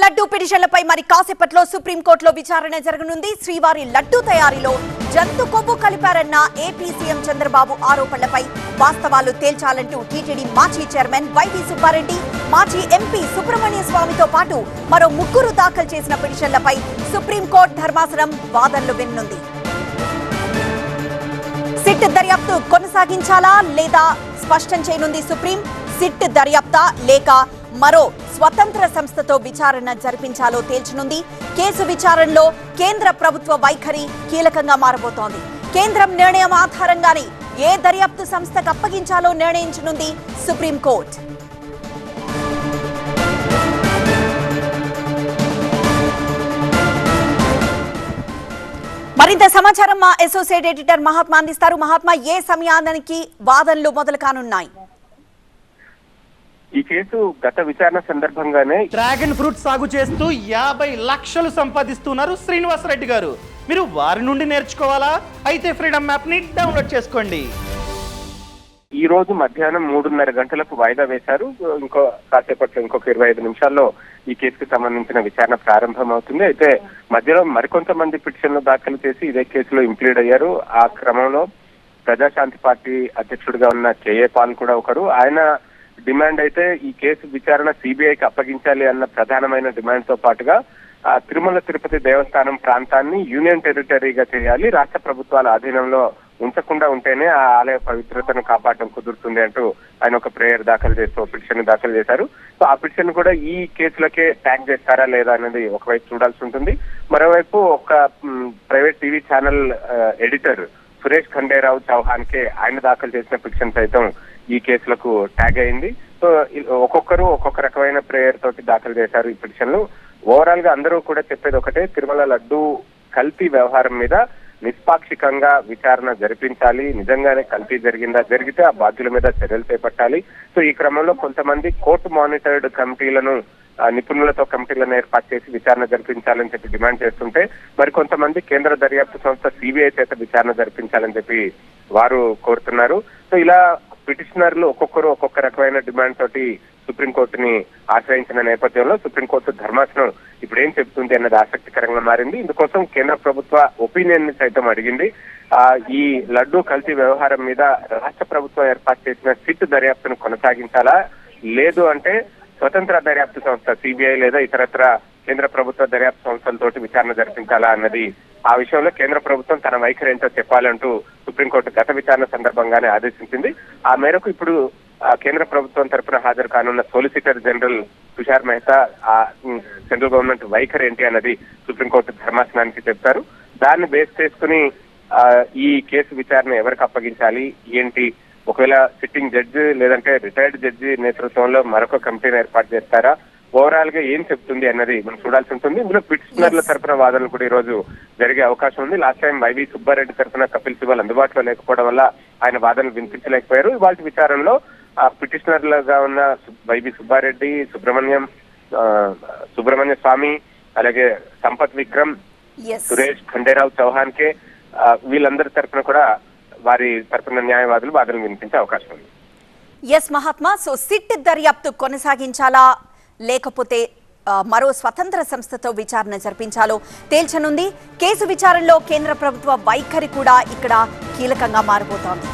లడ్డూ పిటిషన్లపై మరి కాసేపట్లో సుప్రీంకోర్టులో విచారణ జరగనుంది. శ్రీవారి లడ్డూ తయారీలో జంతు కొవ్వు కలిపారన్న ఏపీ సీఎం చంద్రబాబు ఆరోపణలపై వాస్తవాలు తేల్చాలంటూ టీటీడీ మాజీ చైర్మన్ వైవి సుబ్బారెడ్డి మాజీ ఎంపీ సుబ్రహ్మణ్య స్వామితో పాటు మరో ముగ్గురు దాఖలు చేసిన పిటిషన్లపై సుప్రీంకోర్టు ధర్మాసనం వాదనలు వినుంది సిట్ దర్యాప్తు కొనసాగించాలా లేదా స్పష్టం చేయనుంది సుప్రీం? సిట్ దర్యాప్తా లేక మరో స్వతంత్ర సంస్థతో విచారణ జరిపించాలో తేల్చనుంది. కేసు విచారణలో కేంద్ర ప్రభుత్వ వైఖరి కీలకంగా మారబోతోంది. కేంద్రం నిర్ణయం ఆధారంగానే ఏ దర్యాప్తు సంస్థకు అప్పగించాలో నిర్ణయించనుంది సుప్రీంకోర్టు మరింత సమాచారం మా అసోసియేట్ ఎడిటర్ మహాత్మా అందిస్తారు. మహాత్మా ఏ సమయానికి వాదనలు మొదలు కానున్నాయి ఈ కేసు గత విచారణ సందర్భంగానే డ్రాగన్ ఫ్రూట్ సాగు చేస్తూ యాభై లక్షలు సంపాదిస్తున్నారు శ్రీనివాసరెడ్డి గారు. మీరు వారి నుండి నేర్చుకోవాలా? అయితే ఫ్రీడమ్ యాప్ని డౌన్లోడ్ చేసుకోండి. ఈ రోజు మధ్యాహ్నం మూడున్నర గంటలకు వాయిదా వేశారు. ఇంకో కాసేపట్లో ఇంకొక ఇరవై ఐదు నిమిషాల్లో ఈ కేసుకు సంబంధించిన విచారణ ప్రారంభం అవుతుంది అయితే మధ్యలో మరికొంతమంది పిటిషన్లు దాఖలు చేసి ఇదే కేసులో ఇంప్లీడ్ అయ్యారు. ఆ క్రమంలో ప్రజాశాంతి పార్టీ అధ్యక్షుడిగా ఉన్న కేఏ పాల్ కూడా ఒకరు. ఆయన డిమాండ్ అయితే ఈ కేసు విచారణ సిబిఐకి అప్పగించాలి అన్న ప్రధానమైన డిమాండ్తో పాటుగా ఆ తిరుమల తిరుపతి దేవస్థానం ప్రాంతాన్ని యూనియన్ టెరిటరీగా చేయాలి రాష్ట్ర ప్రభుత్వాల ఆధీనంలో ఉంచకుండా ఉంటేనే ఆ ఆలయ పవిత్రతను కాపాడడం కుదురుతుంది అంటూ ఆయన ఒక ప్రేయర్ దాఖలు చేస్తూ పిటిషన్ దాఖలు చేశారు. సో ఆ పిటిషన్ కూడా ఈ కేసులకే ట్యాగ్ చేస్తారా లేదా అనేది ఒకవైపు చూడాల్సి ఉంటుంది. మరోవైపు ఒక private TV channel editor Suresh Khanderao Chauhan కే ఆయన దాఖలు చేసిన పిటిషన్ సైతం ఈ కేసులకు ట్యాగ్ అయింది. సో ఒక్కొక్కరు ఒక్కొక్క రకమైన ప్రేయర్ తోటి దాఖలు చేశారు ఈ పిటిషన్లు. ఓవరాల్గా అందరూ కూడా చెప్పేది ఒకటే తిరుమల లడ్డు కల్తీ వ్యవహారం మీద నిష్పాక్షికంగా విచారణ జరిపించాలి. నిజంగానే కల్తీ జరిగిందా జరిగితే ఆ బాధ్యుల మీద చర్యలు చేపట్టాలి. సో ఈ క్రమంలో కొంతమంది కోర్టు మానిటర్డ్ కమిటీలను నిపుణులతో కమిటీలను ఏర్పాటు చేసి విచారణ జరిపించాలని చెప్పి డిమాండ్ చేస్తుంటే మరి కొంతమంది కేంద్ర దర్యాప్తు సంస్థ సిబిఐ చేత విచారణ జరిపించాలని చెప్పి వారు కోరుతున్నారు. సో ఇలా పిటిషనర్లు ఒక్కొక్కరు ఒక్కొక్క రకమైన డిమాండ్ తోటి సుప్రీంకోర్టుని ఆశ్రయించిన నేపథ్యంలో సుప్రీంకోర్టు ధర్మాసనం ఇప్పుడు ఏం చెబుతుంది అన్నది ఆసక్తికరంగా మారింది. ఇందుకోసం కేంద్ర ప్రభుత్వ ఒపీనియన్ని సైతం అడిగింది. ఆ ఈ లడ్డూ కల్తీ వ్యవహారం మీద రాష్ట్ర ప్రభుత్వం ఏర్పాటు చేసిన సిట్ దర్యాప్తును కొనసాగించాలా? లేదు అంటే స్వతంత్ర దర్యాప్తు సంస్థ సిబిఐ లేదా ఇతరత్ర కేంద్ర ప్రభుత్వ దర్యాప్తు సంస్థలతోటి విచారణ జరిపించాలా అన్నది ఆ విషయంలో కేంద్ర ప్రభుత్వం తన వైఖరి ఏంటో చెప్పాలంటూ సుప్రీంకోర్టు గత విచారణ సందర్భంగానే ఆదేశించింది. ఆ మేరకు ఇప్పుడు ఆ, కేంద్ర ప్రభుత్వం తరపున హాజరు కానున్న సోలిసిటర్ జనరల్ తుషార్ మెహతా ఆ సెంట్రల్ గవర్నమెంట్ వైఖరి ఏంటి అన్నది సుప్రీంకోర్టు ధర్మాసనానికి చెప్తారు. దాన్ని బేస్ చేసుకుని ఆ, ఈ కేసు విచారణ ఎవరికి అప్పగించాలి? ఏంటి? ఒకవేళ సిట్టింగ్ జడ్జి లేదంటే రిటైర్డ్ జడ్జి నేతృత్వంలో మరొక కమిటీని ఏర్పాటు చేస్తారా? ఓవరాల్గా ఏం చెప్తుంది అన్నది మనం చూడాల్సి ఉంటుంది. ఇందులో పిటిషనర్ల తరపున వాదనలు కూడా ఈ రోజు జరిగే అవకాశం ఉంది. లాస్ట్ టైం వైవి సుబ్బారెడ్డి తరపున కపిల్ సిబల్ అందుబాటులో లేకపోవడం వల్ల ఆయన వాదనలు వినిపించలేకపోయారు. ఇవాళ విచారణలో ఆ పిటిషనర్లుగా ఉన్న వైవి సుబ్బారెడ్డి సుబ్రహ్మణ్యం సుబ్రహ్మణ్య స్వామి అలాగే సంపత్ విక్రమ్ సురేష్ ఖండేరావు చౌహాన్ కే వీళ్ళందరి తరపున కూడా వారి తరపున న్యాయవాదులు వాదనలు వినిపించే అవకాశం ఉంది. ఎస్ మహాత్మా. సో సిట్ దర్యాప్తు కొనసాగించాలా? లేకపోతే మరో స్వతంత్ర సంస్థతో విచారణ జరిపించాలో తేల్చనుంది. కేసు విచారణలో కేంద్ర ప్రభుత్వ వైఖరి కూడా ఇక్కడ కీలకంగా మారిపోతోంది.